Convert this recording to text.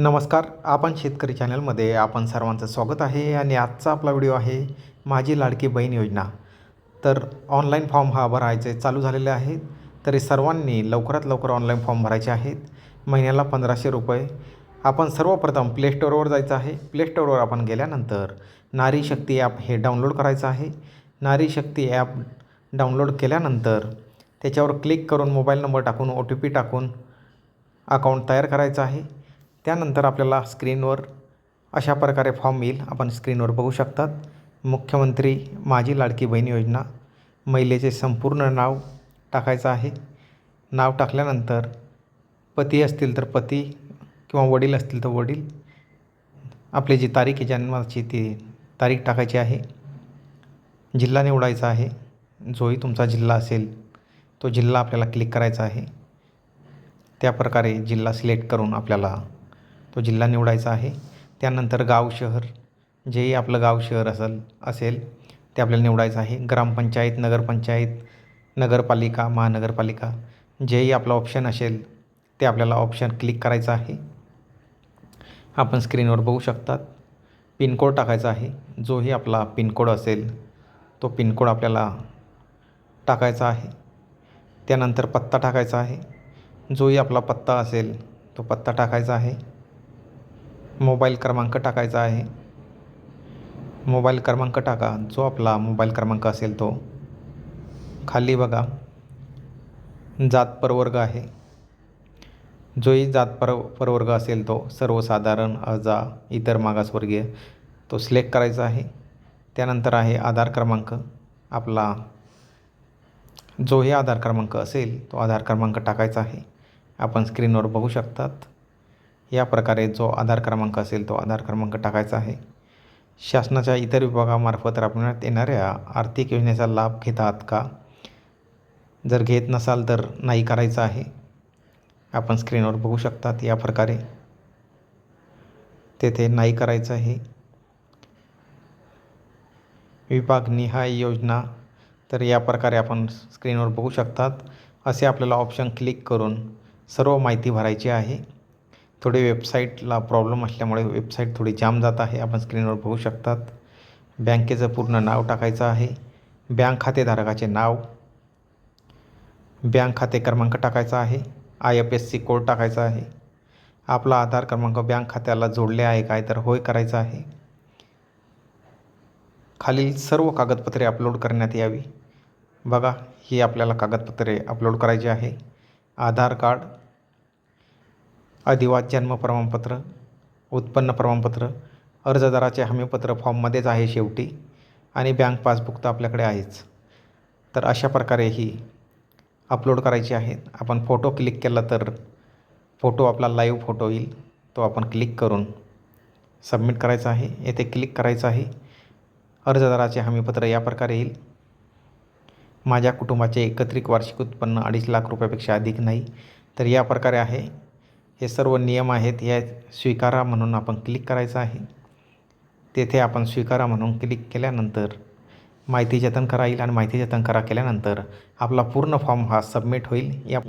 नमस्कार आपण शेतकरी चॅनलमध्ये आपण सर्वांचं स्वागत आहे आणि आजचा आपला व्हिडिओ आहे माझी लाडकी बहीण योजना. तर ऑनलाईन फॉर्म हा भरायचे चालू झालेले आहेत तरी सर्वांनी लवकरात लवकर ऑनलाईन फॉर्म भरायचे आहेत. महिन्याला पंधराशे रुपये. आपण सर्वप्रथम प्ले स्टोअरवर जायचं आहे. प्ले स्टोअरवर आपण गेल्यानंतर नारी शक्ती ॲप हे डाउनलोड करायचं आहे. नारी शक्ती ॲप डाउनलोड केल्यानंतर त्याच्यावर क्लिक करून मोबाईल नंबर टाकून ओ टी पी टाकून अकाउंट तयार करायचं आहे. त्यानंतर आपल्याला स्क्रीनवर अशा प्रकारे फॉर्म येईल. आपण स्क्रीनवर बघू शकतात. मुख्यमंत्री माझी लाडकी बहीण योजना. महिलेचे संपूर्ण नाव टाकायचं आहे. नाव टाकल्यानंतर पती असतील तर पती किंवा वडील असतील तर वडील. आपली जी तारीख आहे जन्माची ती तारीख टाकायची आहे. जिल्हा निवडायचा आहे. जोही तुमचा जिल्हा असेल तो जिल्हा आपल्याला क्लिक करायचा आहे. त्या प्रकारे जिल्हा सिलेक्ट करून आपल्याला तो जिल्हा निवडायचा आहे. त्यानंतर गाव शहर जेही आपलं गाव शहर असेल असेल ते आपल्याला निवडायचं आहे. ग्रामपंचायत नगरपंचायत नगरपालिका महानगरपालिका जेही आपलं ऑप्शन असेल ते आपल्याला ऑप्शन क्लिक करायचं आहे. आपण स्क्रीनवर बघू शकतात. पिनकोड टाकायचा आहे. जोही आपला पिनकोड असेल तो पिनकोड आपल्याला टाकायचा आहे. त्यानंतर पत्ता टाकायचा आहे. जोही आपला पत्ता असेल तो पत्ता टाकायचा आहे. मोबाईल क्रमांक टाकायचा आहे. मोबाईल क्रमांक टाका. जो आपला मोबाईल क्रमांक असेल तो. खाली बघा. जात प्रवर्ग आहे. जोही जात पर प्रवर्ग असेल तो सर्वसाधारण अजा इतर मागासवर्गीय तो सिलेक्ट करायचा आहे. त्यानंतर आहे आधार क्रमांक. आपला जोही आधार क्रमांक असेल तो आधार क्रमांक टाकायचा आहे. आपण स्क्रीनवर बघू शकतात. या प्रकारे जो आधार क्रमांक असेल तो आधार क्रमांक टाकायचा आहे. शासनाच्या इतर विभागामार्फत राबवण्यात येणाऱ्या आर्थिक योजनेचा लाभ घेत आहात का? जर घेत नसाल तर नाही करायचं आहे. आपण स्क्रीनवर बघू शकतात या प्रकारे. तेथे नाही करायचं आहे. विभागनिहाय योजना. तर या प्रकारे आपण स्क्रीनवर बघू शकतात. असे आपल्याला ऑप्शन क्लिक करून सर्व माहिती भरायची आहे. थोडी वेबसाईटला प्रॉब्लेम असल्यामुळे वेबसाईट थोडी जाम जात आहे. आपण स्क्रीनवर बघू शकतात. बँकेचं पूर्ण नाव टाकायचं आहे. बँक खातेधारकाचे नाव. बँक खाते क्रमांक टाकायचा आहे. I F S C code टाकायचा आहे. आपला आधार क्रमांक बँक खात्याला जोडले आहे काय तर होय करायचं आहे. खालील सर्व कागदपत्रे अपलोड करण्यात यावी. बघा ही आपल्याला कागदपत्रे अपलोड करायची आहे. आधार कार्ड अधिवास जन्म प्रमाणपत्र उत्पन्न प्रमाणपत्र अर्जदाराचे हमीपत्र फॉर्ममध्येच आहे शेवटी आणि बँक पासबुक तर आपल्याकडे आहेच. तर अशा प्रकारे ही अपलोड करायची आहे. आपण फोटो क्लिक केला तर फोटो आपला लाईव्ह फोटो येईल. तो आपण क्लिक करून सबमिट करायचा आहे. येथे क्लिक करायचं आहे. अर्जदाराचे हमीपत्र या प्रकारे येईल. माझ्या कुटुंबाचे एकत्रित वार्षिक उत्पन्न अडीच लाख रुपयापेक्षा अधिक नाही. तर या प्रकारे आहे. हे सर्व नियम आहेत या स्वीकारा म्हणून आपण क्लिक करायचं आहे. तेथे आपण स्वीकारा म्हणून क्लिक केल्यानंतर माहिती जतन करा येईल आणि माहिती जतन करा केल्यानंतर आपला पूर्ण फॉर्म हा सबमिट होईल. या